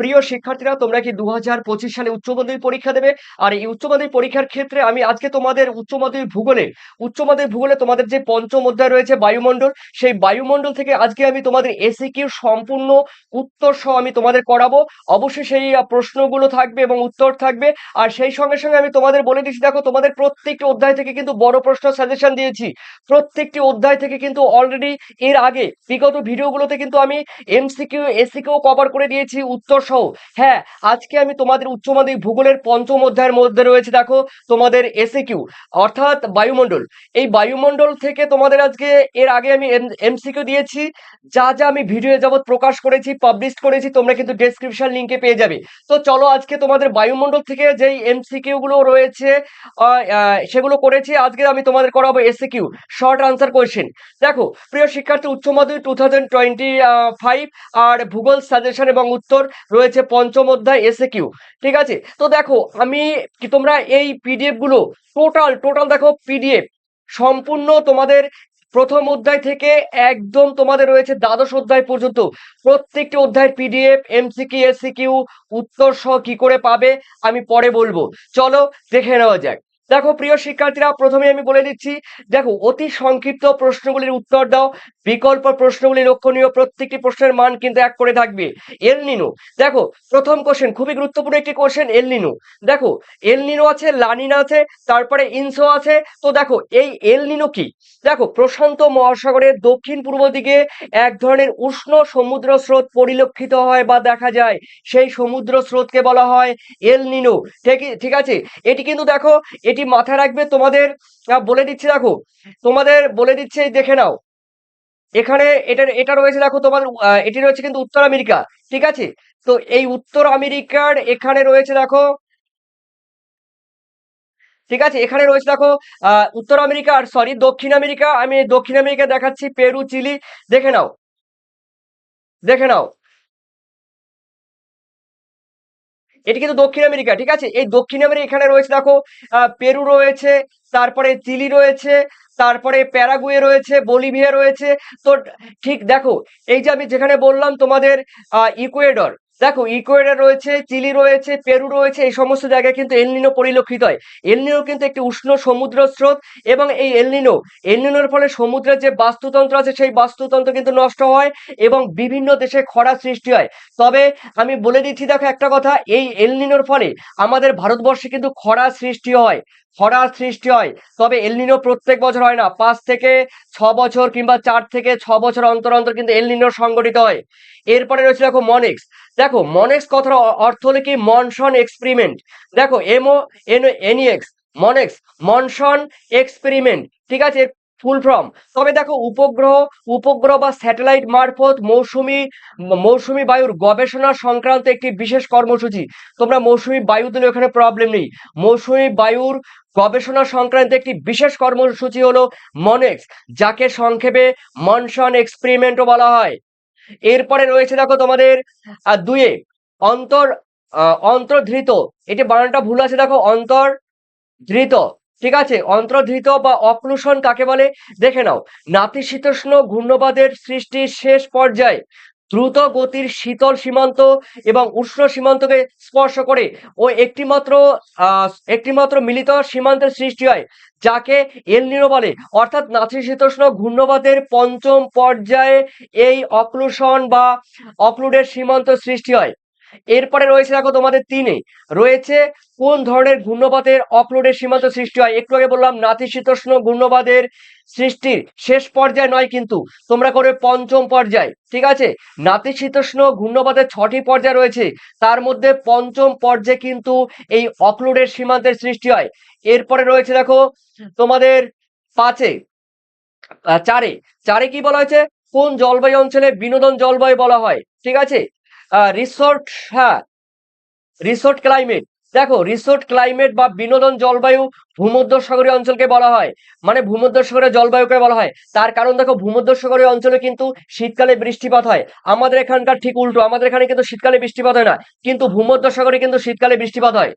প্রিয় শিক্ষার্থীরা, তোমরা কি দু হাজার পঁচিশ সালে উচ্চ মাধ্যমিক পরীক্ষা দেবে? আর এই উচ্চ মাধ্যমিক পরীক্ষার ক্ষেত্রে আমি আজকে তোমাদের উচ্চ মাধ্যমিক ভূগোলে, উচ্চ মাধ্যমিক ভূগোলে তোমাদের যে পঞ্চম অধ্যায় রয়েছে বায়ুমণ্ডল, সেই বায়ুমণ্ডল থেকে আজকে আমি তোমাদের এসিকিউ সম্পূর্ণ উত্তর সহ আমি তোমাদের করাবো। অবশ্যই সেই প্রশ্নগুলো থাকবে এবং উত্তর থাকবে। আর সেই সঙ্গে সঙ্গে আমি তোমাদের বলে দিচ্ছি, দেখো তোমাদের প্রত্যেকটি অধ্যায় থেকে কিন্তু বড় প্রশ্ন সাজেশন দিয়েছি। প্রত্যেকটি অধ্যায় থেকে কিন্তু অলরেডি এর আগে বিগত ভিডিওগুলোতে কিন্তু আমি এমসিকিউ এসিকিউ কভার করে দিয়েছি উত্তর সহ। হ্যাঁ আজকে আমি তোমাদের উচ্চ মাধ্যমিক ভূগোলের পঞ্চম অধ্যায়ের মধ্যে রয়েছে, দেখো, তোমাদের এসিকিউ অর্থাৎ বায়ুমণ্ডল। এই বায়ুমণ্ডল থেকে তোমাদের আজকে এর আগে আমি এমসিকিউ দিয়েছি। যা যা আমি ভিডিও যাবত প্রকাশ করেছি পাবলিশ করেছি, তোমরা কিন্তু ডেসক্রিপশন লিংকে পেয়ে যাবে। তো চলো, আজকে তোমাদের বায়ুমণ্ডল থেকে যেই এমসিকিউ গুলো রয়েছে সেগুলো করেছি, আজকে আমি তোমাদের করাবো এসে কিউ শর্ট আনসার কোয়েশ্চেন দেখো, প্রিয় শিক্ষার্থী, উচ্চ মাধ্যমিক টু থাউজেন্ড টোয়েন্টি ফাইভ আর ভূগোল সাজেশন এবং উত্তর রয়েছে পঞ্চম অধ্যায় এসে কিউ ঠিক আছে? তো দেখো, আমি কি তোমরা এই পিডিএফগুলো টোটাল টোটাল দেখো পিডিএফ সম্পূর্ণ তোমাদের প্রথম অধ্যায় থেকে একদম তোমাদের রয়েছে দ্বাদশ অধ্যায় পর্যন্ত। প্রত্যেকটি অধ্যায়ের পিডিএফ এমসিকি এসিকিউ উত্তর সহ কি করে পাবে, আমি পরে বলব। চলো দেখে নেওয়া যাক। দেখো, প্রিয় শিক্ষার্থীরা, প্রথমে আমি বলে দিচ্ছি, দেখো, অতি সংক্ষিপ্ত প্রশ্নগুলির উত্তর দাও। বিকল্প প্রশ্নগুলি লক্ষণীয়, প্রত্যেকটি প্রশ্নের মান কিন্তু এক করে থাকবে। এল নিনো। দেখো, প্রথম কোশ্চেন খুবই গুরুত্বপূর্ণ একটি কোশ্চেন এল নিনো। দেখো, এল নিনো আছে, লানিনা আছে, তারপরে ইনসো আছে। তো দেখো, এই এল নিনো কি? দেখো, প্রশান্ত মহাসাগরের দক্ষিণ পূর্ব দিকে এক ধরনের উষ্ণ সমুদ্র স্রোত পরিলক্ষিত হয় বা দেখা যায়। সেই সমুদ্র স্রোতকে বলা হয় এল নিনো। ঠিক ঠিক আছে? এটি কিন্তু দেখো, এটি মাথায় রাখবে, তোমাদের বলে দিচ্ছি, দেখো, তোমাদের বলে দিচ্ছে দেখে নাও। এখানে এটা এটা রয়েছে, দেখো, তোমার এটি রয়েছে কিন্তু উত্তর আমেরিকা, ঠিক আছে? তো এই উত্তর আমেরিকার এখানে রয়েছে, দেখো, ঠিক আছে? এখানে রয়েছে, দেখো উত্তর আমেরিকা আর সরি দক্ষিণ আমেরিকা। আমি দক্ষিণ আমেরিকা দেখাচ্ছি, পেরু, চিলি, দেখে নাও। দেখে নাও। এটি কিন্তু দক্ষিণ আমেরিকা, ঠিক আছে? এই দক্ষিণ আমেরিকা এখানে রয়েছে, দেখো পেরু রয়েছে, তারপরে চিলি রয়েছে, তারপরে প্যারাগুয়ে রয়েছে, বলিভিয়া রয়েছে। তো ঠিক, দেখো, এই যে আমি যেখানে বললাম তোমাদের ইকুয়েডর দেখো ইকুয়েডর রয়েছে, চিলি রয়েছে, পেরু রয়েছে, এই সমস্ত জায়গায় কিন্তু এলনিনো পরিলক্ষিত হয়। এলনিনো কিন্তু একটি উষ্ণ সমুদ্র স্রোত এবং এই এলনিনো এলনিনোর ফলে সমুদ্রের যে বাস্তুতন্ত্র আছে, সেই বাস্তুতন্ত্র কিন্তু নষ্ট হয় এবং বিভিন্ন দেশে খরা সৃষ্টি হয়। তবে আমি বলে দিচ্ছি, দেখো একটা কথা, এই এলনিনোর ফলে আমাদের ভারতবর্ষে কিন্তু খরা সৃষ্টি হয়। খরার সৃষ্টি হয়। তবে এলনিনো প্রত্যেক বছর হয় না। পাঁচ থেকে ছ বছর কিংবা চার থেকে ছ বছর অন্তর অন্তর কিন্তু এলনিনো সংগঠিত হয়। এরপরে রয়েছে দেখো মনেক্স দেখো মনেক্স কথার অর্থ হলে কি? মনসন এক্সপেরিমেন্ট দেখো M O N E X MONEX monsoon experiment ঠিক আছে? ফুল ফর্ম তবে দেখো, উপগ্রহ উপগ্রহ বা স্যাটেলাইট মারফত মৌসুমি মৌসুমি বায়ুর গবেষণা সংক্রান্ত একটি বিশেষ কর্মসূচি। তোমরা মৌসুমি বায়ু দিলে ওখানে প্রবলেম নেই। মৌসুমি বায়ুর গবেষণা সংক্রান্ত একটি বিশেষ কর্মসূচি হলো মনেক্স যাকে সংক্ষেপে মনসন এক্সপেরিমেন্টও বলা হয়। এরপরে রয়েছে দেখো তোমাদের দুয়ে, অন্তর অন্তর্ধৃত। এটি বানানটা ভুল আছে, দেখো অন্তর ধৃত ঠিক আছে, অন্তর্ধৃত বা অক্লুষণ কাকে বলে? দেখে নাও নাতিশীতোষ্ণ ঘূর্ণবাদের সৃষ্টির শেষ পর্যায়ে দ্রুত গতির শীতল সীমান্ত এবং উষ্ণ সীমান্তকে স্পর্শ করে ও একটিমাত্র আহ একটিমাত্র মিলিত সীমান্তের সৃষ্টি হয়, যাকে এলনিনো বলে। অর্থাৎ নাতিশীতোষ্ণ ঘূর্ণবাদের পঞ্চম পর্যায়ে এই অক্লুষণ বা অক্লুডের সীমান্ত সৃষ্টি হয়। এরপরে রয়েছে দেখো তোমাদের তিনে। রয়েছে কোন ধরনের ঘূর্ণপাতের অক্লোডের সীমান্ত সৃষ্টি হয়? একটু আগে বললাম, নাতিশীতোষ্ণ ঘূর্ণবাদের সৃষ্টির শেষ পর্যায়ে নয় কিন্তু, তোমরা করে পঞ্চম পর্যায়, ঠিক আছে? নাতিশীতোষ্ণ ঘূর্ণপাতের ছটি পর্যায় রয়েছে, তার মধ্যে পঞ্চম পর্যায়ে কিন্তু এই অক্লোডের সীমান্তের সৃষ্টি হয়। এরপরে রয়েছে দেখো তোমাদের পাঁচে চারে চারে কি বলা হয়েছে? কোন জলবায়ু অঞ্চলে বিনোদন জলবায়ু বলা হয়, ঠিক আছে? রিসোর্ট হ্যাঁ রিসোর্ট ক্লাইমেট দেখো রিসোর্ট ক্লাইমেট বা বিনোদন জলবায়ু ভূমধ্যসাগরীয় অঞ্চলকে বলা হয়। মানে ভূমধ্যসাগরীয় জলবায়ুকে বলা হয়। তার কারণ দেখো, ভূমধ্যসাগরীয় অঞ্চলে কিন্তু শীতকালে বৃষ্টিপাত হয়। আমাদের এখানকার ঠিক উল্টো, আমাদের এখানে কিন্তু শীতকালে বৃষ্টিপাত হয় না। কিন্তু ভূমধ্যসাগরে কিন্তু শীতকালে বৃষ্টিপাত হয়।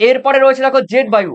এরপরে রয়েছে দেখো জেট বায়ু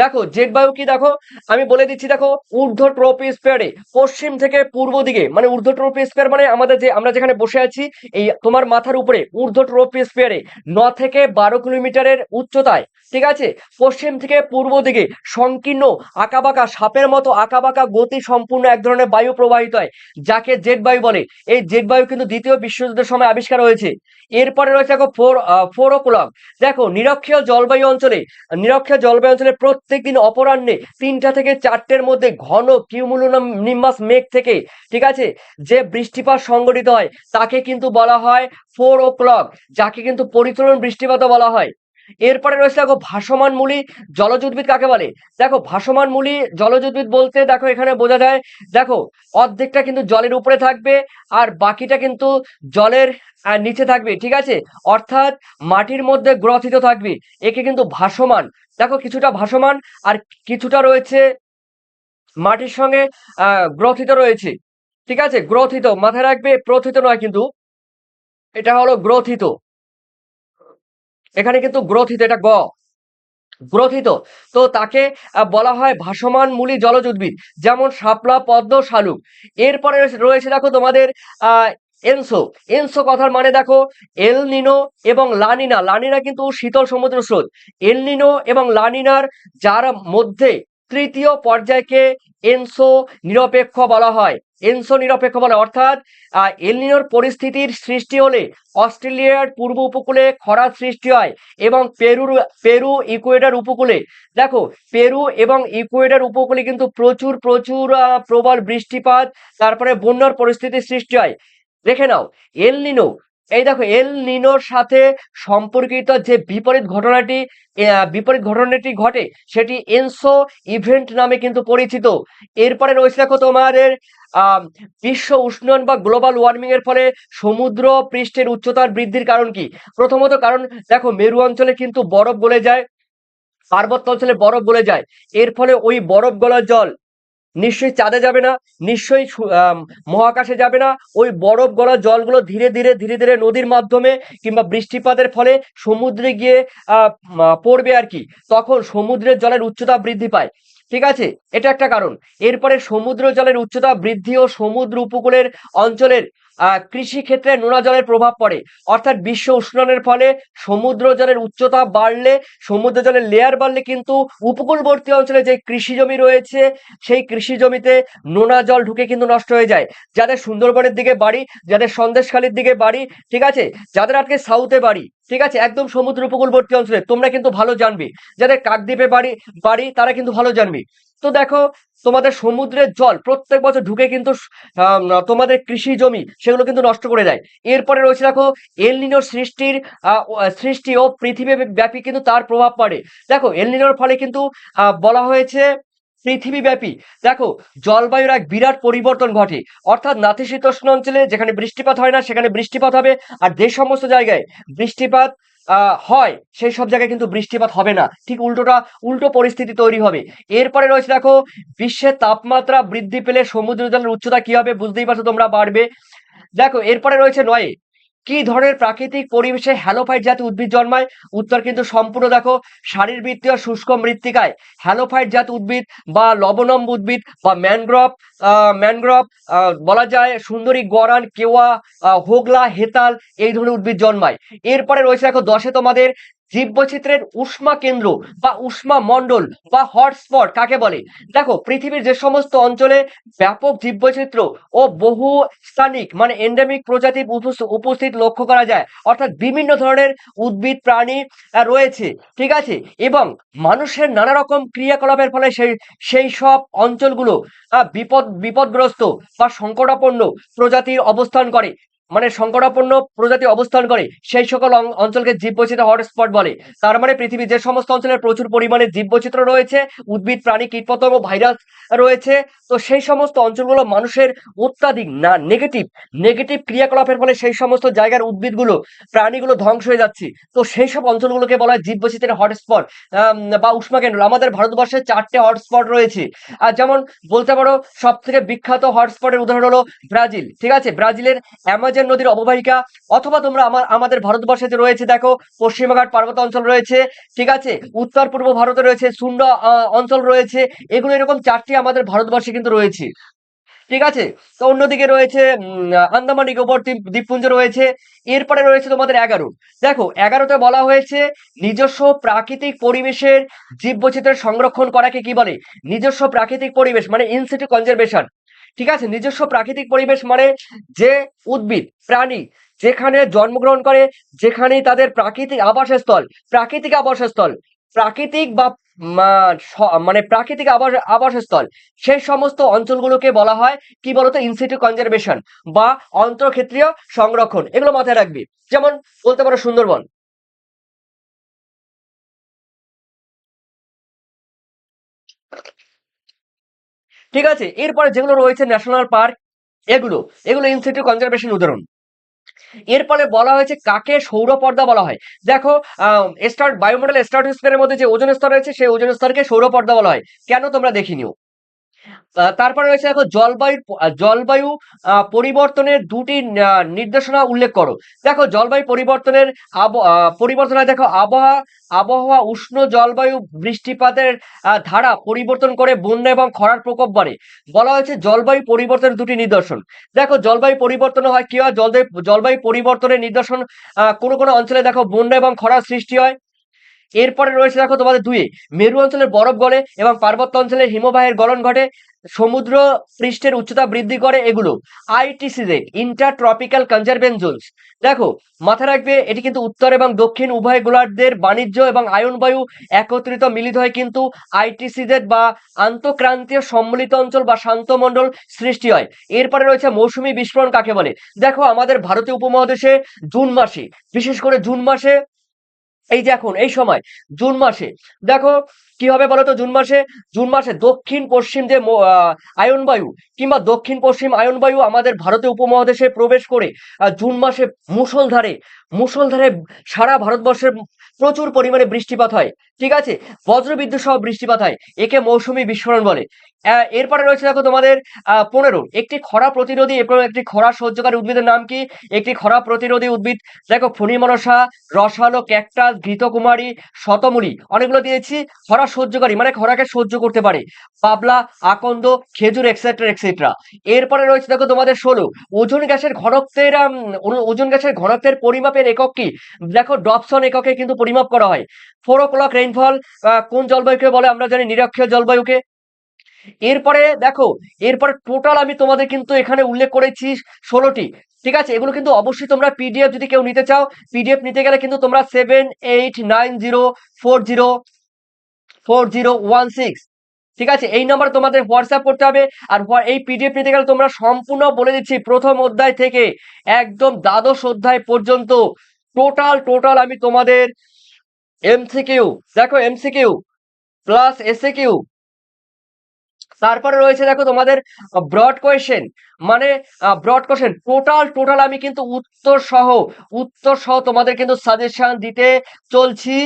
দেখো, জেট বায়ু কি দেখো? আমি বলে দিচ্ছি, দেখো, ঊর্ধ্ব ট্রোপোস্ফিয়ারে পশ্চিম থেকে পূর্ব দিকে মানে ঊর্ধ্ব ট্রোপোস্ফিয়ার মানে আমাদের যে, আমরা যেখানে বসে আছি, এই তোমার মাথার উপরে, ঊর্ধ্ব ট্রোপোস্ফিয়ারে ন থেকে বারো কিলোমিটারের উচ্চতায়, ঠিক আছে? পশ্চিম থেকে পূর্ব দিকে, সংকীর্ণ আঁকাবাঁকা, সাপের মতো আঁকাবাঁকা গতি সম্পূর্ণ এক ধরনের বায়ু প্রবাহিত হয়, যাকে জেট বায়ু বলে। এই জেট বায়ু কিন্তু দ্বিতীয় বিশ্বযুদ্ধের সময় আবিষ্কার হয়েছে। এরপরে রয়েছে, দেখো, ফোর ফোরোকুলাম। দেখো, নিরক্ষীয় জলবায়ু অঞ্চলে, নিরক্ষীয় জলবায়ু অঞ্চলে প্রত্যেক দিন অপরাহ্নে তিনটা থেকে চারটের মধ্যে ঘন কিউমুলুনাম নিম্বাস মেঘ থেকে, ঠিক আছে? যে বৃষ্টিপাত সংগঠিত হয়, তাকে কিন্তু বলা হয় ফোর ও ক্লক যাকে কিন্তু পরিতরণ বৃষ্টিপাতও বলা হয়। এরপরে রয়েছে দেখো ভাসমান মূলী জলজ উদ্ভিদ কাকে বলে? দেখো ভাসমান মূলী জলজ উদ্ভিদ বলতে দেখো এখানে বোঝা যায়, দেখো অর্ধেকটা কিন্তু জলের উপরে থাকবে আর বাকিটা কিন্তু জলের নিচে থাকবে, ঠিক আছে? অর্থাৎ মাটির মধ্যে গ্রথিত থাকবে, একে কিন্তু ভাসমান। দেখো কিছুটা ভাসমান আর কিছুটা রয়েছে মাটির সঙ্গে গ্রথিত রয়েছে, ঠিক আছে? গ্রথিত, মাথায় রাখবে, প্রথিত নয় কিন্তু, এটা হলো গ্রথিত। এখানে কিন্তু গ্রথিত, এটা গ। গ্রথিত। তো তাকে বলা হয় ভাসমান মূলী জলজ উদ্ভিদ, যেমন শাপলা, পদ্ম, শালুক। এরপরে রয়েছে- দেখো তোমাদের এনসো। এনসো কথার মানে দেখো, এল নিনো এবং লানিনা। লানিনা কিন্তু শীতল সমুদ্র স্রোত। এল নিনো এবং লানিনার যার মধ্যে তৃতীয় পর্যায়কে এনসো নিরপেক্ষ বলা হয়। এনসো নিরপেক্ষ বলা অর্থাৎ আহ, এল নিনোর পরিস্থিতির সৃষ্টি হলে অস্ট্রেলিয়ার পূর্ব উপকূলে খরার সৃষ্টি হয় এবং পেরুর পেরু ইকুয়েডার উপকূলে। দেখো পেরু এবং ইকুয়েডার উপকূলে কিন্তু প্রচুর প্রচুর প্রবল বৃষ্টিপাত তারপরে বন্যার পরিস্থিতির সৃষ্টি হয়। দেখে নাও এল নিনো এই দেখো, এল নিনোর সাথে সম্পর্কিত যে বিপরীত ঘটনাটি বিপরীত ঘটনাটি ঘটে, সেটি এনসো ইভেন্ট নামে কিন্তু পরিচিত। এরপরে রয়েছে দেখো তোমাদের বিশ্ব উষ্ণায়ন বা গ্লোবাল ওয়ার্মিং এর ফলে সমুদ্র পৃষ্ঠের উচ্চতার বৃদ্ধির কারণ কি? প্রথমত কারণ, দেখো মেরু অঞ্চলে কিন্তু বরফ গলে যায়, পার্বত্য অঞ্চলে বরফ গলে যায়। এর ফলে ওই বরফ গলার জল নিশ্চয়ই চাঁদে যাবে না, নিশ্চয়ই মহাকাশে যাবে না। ওই বরফ গলা জলগুলো ধীরে ধীরে ধীরে ধীরে নদীর মাধ্যমে কিংবা বৃষ্টিপাতের ফলে সমুদ্রে গিয়ে পড়বে আর কি। তখন সমুদ্রের জলের উচ্চতা বৃদ্ধি পায়। ঠিক আছে? এটা একটা কারণ। এরপরে সমুদ্র জলের উচ্চতা বৃদ্ধি ও সমুদ্র উপকূলের অঞ্চলের কৃষি ক্ষেত্রে নোনা জলের প্রভাব পড়ে। অর্থাৎ বিশ্ব উষ্ণায়নের ফলে সমুদ্র জলের উচ্চতা বাড়লে, সমুদ্র জলের লেয়ার বাড়লে কিন্তু উপকূলবর্তী অঞ্চলে যে কৃষি জমি রয়েছে, সেই কৃষি জমিতে নোনা জল ঢুকে কিন্তু নষ্ট হয়ে যায়। যাদের সুন্দরবনের দিকে বাড়ি, যাদের সন্দেশখালির দিকে বাড়ি, ঠিক আছে? যাদের আজকে সাউথে বাড়ি, ঠিক আছে? একদম সমুদ্র উপকূলবর্তী অঞ্চলে, তোমরা কিন্তু ভালো জানবে। যাদের কাকদ্বীপে বাড়ি বাড়ি, তারা কিন্তু ভালো জানবে। তো দেখো, তোমাদের সমুদ্রের জল প্রত্যেক বছর ঢুকে কিন্তু তোমাদের কৃষি জমি সেগুলো কিন্তু নষ্ট করে দেয়। এরপরে রয়েছে দেখো এলনিনোর সৃষ্টির সৃষ্টি ও পৃথিবী ব্যাপী কিন্তু তার প্রভাব পড়ে। দেখো এলনিনোর ফলে কিন্তু বলা হয়েছে পৃথিবীব্যাপী। দেখো, জলবায়ুর এক বিরাট পরিবর্তন ঘটে। অর্থাৎ নাতিশীতোষ্ণ অঞ্চলে যেখানে বৃষ্টিপাত হয় না, সেখানে বৃষ্টিপাত হবে। আর যে সমস্ত জায়গায় বৃষ্টিপাত হয়। সেই সব জায়গায় কিন্তু বৃষ্টিপাত হবে না। ঠিক উল্টোটা, উল্টো পরিস্থিতি তৈরি হবে। এরপরে রয়েছে দেখো বিশ্বের তাপমাত্রা বৃদ্ধি পেলে সমুদ্র জলের উচ্চতা কি হবে বুঝতেই পারছ তোমরা বাড়বে দেখো, এরপরে রয়েছে নয়। কি ধরনের প্রাকৃতিক পরিবেশে হ্যালোফাইট জাতীয় উদ্ভিদ জন্মায়? উত্তর কিন্তু সম্পূর্ণ দেখো, শারীরবৃত্তীয় শুষ্ক মৃত্তিকায়। হ্যালোফাইট জাত উদ্ভিদ বা লবণম্ব উদ্ভিদ বা ম্যানগ্রভ ম্যানগ্রভ বলা যায় সুন্দরী গরান, কেওয়া হোগলা, হেতাল, এই ধরনের উদ্ভিদ জন্মায়। এরপরে রয়েছে দেখো দশে তোমাদের জীববৈচিত্র্যের উষ্মা কেন্দ্র বা উষ্মা মণ্ডল বা হটস্পট কাকে বলে? দেখো, পৃথিবীর যে সমস্ত অঞ্চলে ব্যাপক জীববৈচিত্র্য ও বহু স্থানিক মানে এন্ডেমিক প্রজাতি উপস- উপস্থিত লক্ষ্য করা যায়, অর্থাৎ বিভিন্ন ধরনের উদ্ভিদ, প্রাণী রয়েছে, ঠিক আছে? এবং মানুষের নানা রকম ক্রিয়াকলাপের ফলে সেই সেই সব অঞ্চলগুলো বিপদ, বিপদগ্রস্ত বা সংকটাপন্ন প্রজাতির অবস্থান করে। মানে সংকটাপন্ন প্রজাতি অবস্থান করে, সেই সকল অঞ্চলকে জীববৈচিত্র্য হটস্পট বলে। তার মানে পৃথিবীর যে সমস্ত অঞ্চলে প্রচুর পরিমাণে জীববৈচিত্র্য রয়েছে, উদ্ভিদ, প্রাণী, কীটপতঙ্গ, ভাইরাস রয়েছে, তো সেই সমস্ত অঞ্চলগুলো মানুষের অত্যাধিক না নেগেটিভ নেগেটিভ ক্রিয়াকলাপের ফলে সেই সমস্ত জায়গার উদ্ভিদগুলো, প্রাণীগুলো ধ্বংস হয়ে যাচ্ছে। তো সেই সব অঞ্চলগুলোকে বলা হয় জীববৈচিত্র্যের হটস্পট। বা উষ্মা কেন্দ্র আমাদের ভারতবর্ষে চারটে হটস্পট রয়েছে। আর যেমন বলতে পারো সব থেকে বিখ্যাত হটস্পটের উদাহরণ হলো ব্রাজিল। ঠিক আছে? ব্রাজিলের অ্যামাজন কক্সবাজার নদীর অববাহিকা, অথবা তোমরা আমার, আমাদের ভারতবর্ষে যে রয়েছে, দেখো পশ্চিমঘাট পার্বত্য অঞ্চল রয়েছে, ঠিক আছে? উত্তর, পূর্ব ভারতে রয়েছে শূন্য অঞ্চল রয়েছে, এগুলো এরকম চারটি আমাদের ভারতবর্ষে কিন্তু রয়েছে। ঠিক আছে? তো অন্যদিকে রয়েছে আন্দামান নিকোবর দ্বীপ- দ্বীপপুঞ্জ রয়েছে, এরপরে রয়েছে তোমাদের এগারো। দেখো, এগারোতে বলা হয়েছে, নিজস্ব প্রাকৃতিক পরিবেশের জীববৈচিত্র্যের সংরক্ষণ করাকে কি বলে? নিজস্ব প্রাকৃতিক পরিবেশ মানে ইনসিটু কনজারভেশন ঠিক আছে? নিজস্ব প্রাকৃতিক পরিবেশ মানে যে উদ্ভিদ, প্রাণী যেখানে জন্মগ্রহণ করে যেখানে তাদের প্রাকৃতিক আবাসস্থল প্রাকৃতিক আবাসস্থল, প্রাকৃতিক বা মানে প্রাকৃতিক আবাস, আবাসস্থল, সেই সমস্ত অঞ্চলগুলোকে বলা হয় কি বলতো? ইনসিটু কনজারভেশন বা অন্তর্ক্ষেত্রীয় সংরক্ষণ। এগুলো মাথায় রাখবি। যেমন বলতে পারো সুন্দরবন। ঠিক আছে? এরপরে যেগুলো রয়েছে ন্যাশনাল পার্ক, এগুলো এগুলো ইনস্টিটিউট কনজারভেশন উদাহরণ। এরপরে বলা হয়েছে কাকে সৌর পর্দা বলা হয়। দেখো স্টার্ট বায়ুমন্ডল স্পের মধ্যে যে ওজন স্তর রয়েছে, সেই ওজন স্তরকে সৌর পর্দা বলা হয়। কেন তোমরা দেখিনিও তারপরে রয়েছে দেখো জলবায়ু জলবায়ু পরিবর্তনের দুটি নির্দেশনা উল্লেখ করো। দেখো জলবায়ু পরিবর্তনের পরিবর্তনে দেখো আবহাওয়া আবহাওয়া উষ্ণ জলবায়ু বৃষ্টিপাতের ধারা পরিবর্তন করে বন্যা এবং খরার প্রকোপ বাড়ে। বলা হয়েছে জলবায়ু পরিবর্তনের দুটি নিদর্শন। দেখো জলবায়ু পরিবর্তন হয়, কি হয়? জলবায়ু পরিবর্তনের নিদর্শন কোনো কোনো অঞ্চলে দেখো বন্যা এবং খরার সৃষ্টি হয়। এরপরে রয়েছে দেখো তোমাদের দুয়ে মেরু অঞ্চলের বরফ গলে এবং পার্বত্য অঞ্চলের হিমবাহের গলন ঘটে, সমুদ্র পৃষ্ঠের উচ্চতা বৃদ্ধি করে এগুলো। ITCZ inter tropical convergence zones দেখো, মাথায় রাখবে, এটি কিন্তু উত্তর এবং দক্ষিণ উভয় গোলার্ধের বাণিজ্য এবং আয়ন বায়ু একত্রিত মিলিত হয়ে কিন্তু আইটিসিজেড বা আন্তঃক্রান্তীয় সম্মিলিত অঞ্চল বা শান্ত মণ্ডল সৃষ্টি হয়। এরপরে রয়েছে মৌসুমী বিস্ফোরণ, কাকে বলে? দেখো, আমাদের ভারতীয় উপমহাদেশে জুন মাসে, বিশেষ করে জুন মাসে এই যে এখন, এই সময়, জুন মাসে। দেখো, কি হবে বলতো জুন মাসে? জুন মাসে দক্ষিণ পশ্চিম যে আয়ন বায়ু কিংবা দক্ষিণ পশ্চিম আয়ন বায়ু আমাদের ভারতীয় উপমহাদেশে প্রবেশ করে জুন মাসে মুসলধারে মুসলধারে সারা ভারতবর্ষের প্রচুর পরিমাণে বৃষ্টিপাত হয়। ঠিক আছে? বজ্রবিদ্যুৎ সহ বৃষ্টিপাত হয়। একে মৌসুমী বিস্ফোরণ বলে। এরপরে রয়েছে দেখো তোমাদের পনেরো। একটি খরা প্রতিরোধী এবং একটি খরা সহ্যকারী উদ্ভিদের নাম কি? একটি খরা প্রতিরোধী উদ্ভিদ, দেখো ফণিমনসা রসালো ক্যাকটাস, ঘৃতকুমারী শতমূলী অনেকগুলো দিয়েছি। খরা সহ্যকারী মানে খরাকে সহ্য করতে পারে। পাবলা, আকন্দ, খেজুর এক্সেট্রা এক্সেট্রা এরপরে রয়েছে দেখো তোমাদের ষোলো। ওজন গ্যাসের ঘনত্বের ওজন গ্যাসের ঘনত্বের পরিমাপের একক কি? দেখো ডপসন এককে কিন্তু পরিমাপ করা হয়। ফোর ও ক্লক রেইনফল কোন জলবায়ুকে বলে আমরা জানি নিরক্ষীয় জলবায়ুকে। এরপরে দেখো, এরপরে টোটাল আমি তোমাদের কিন্তু এখানে উল্লেখ করেছি ষোলোটি, ঠিক আছে? এগুলো কিন্তু অবশ্যই তোমরা পিডিএফ যদি কেউ নিতে চাও পিডিএফ নিতে গেলে কিন্তু তোমরা seven eight nine zero four zero four zero one six ঠিক আছে? এই নাম্বার তোমাদের হোয়াটসঅ্যাপ করতে হবে, আর এই পিডিএফ নিতে গেলে তোমরা সম্পূর্ণ বলে দিচ্ছি, প্রথম অধ্যায় থেকে একদম দ্বাদশ অধ্যায় পর্যন্ত টোটাল টোটাল আমি তোমাদের এমসিকিউ দেখো এমসিকিউ প্লাস এসিকিউ তারপরে রয়েছে দেখো তোমাদের ব্রড কোয়েশ্চেন মানে ব্রড কোয়েশ্চেন টোটাল টোটাল আমি কিন্তু উত্তর সহ উত্তর সহ তোমাদের কিন্তু সাজেশন দিতে চলছি।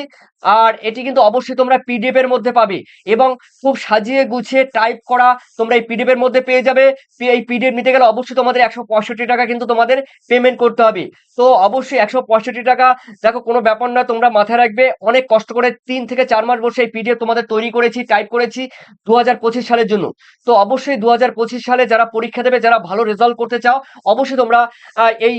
আর এটি কিন্তু অবশ্যই তোমরা পিডিএফ এর মধ্যে পাবে এবং খুব সাজিয়ে গুছিয়ে টাইপ করা তোমরা এই পিডিএফ এর মধ্যে পেয়ে যাবে। এই পিডিএফ নিতে গেলে অবশ্যই তোমাদের একশো পঁয়ষট্টি টাকা কিন্তু তোমাদের পেমেন্ট করতে হবে। তো অবশ্যই একশো পঁয়ষট্টি টাকা, দেখো কোনো ব্যাপার না, তোমরা মাথায় রাখবে, অনেক কষ্ট করে তিন থেকে চার মাস বসে এই পিডিএফ তোমাদের তৈরি করেছি টাইপ করেছি দু হাজার পঁচিশ সালের জন্য। তো অবশ্যই দু হাজার পঁচিশ সালে যারা পরীক্ষা দেবে, যারা ভালো রেজাল্ট করতে চাও, অবশ্যই তোমরা এই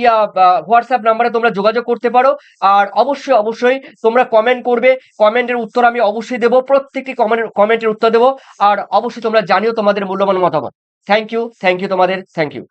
হোয়াটসঅ্যাপ নাম্বারে তোমরা যোগাযোগ করতে পারো। আর অবশ্যই অবশ্যই তোমরা কমেন্ট করবে কমেন্টের উত্তর আমি অবশ্যই দেবো। প্রত্যেকটি কমেন্ট কমেন্টের উত্তর দেবো। আর অবশ্যই তোমরা জানিও তোমাদের মূল্যবান মতামত। থ্যাংক ইউ থ্যাংক ইউ তোমাদের থ্যাংক ইউ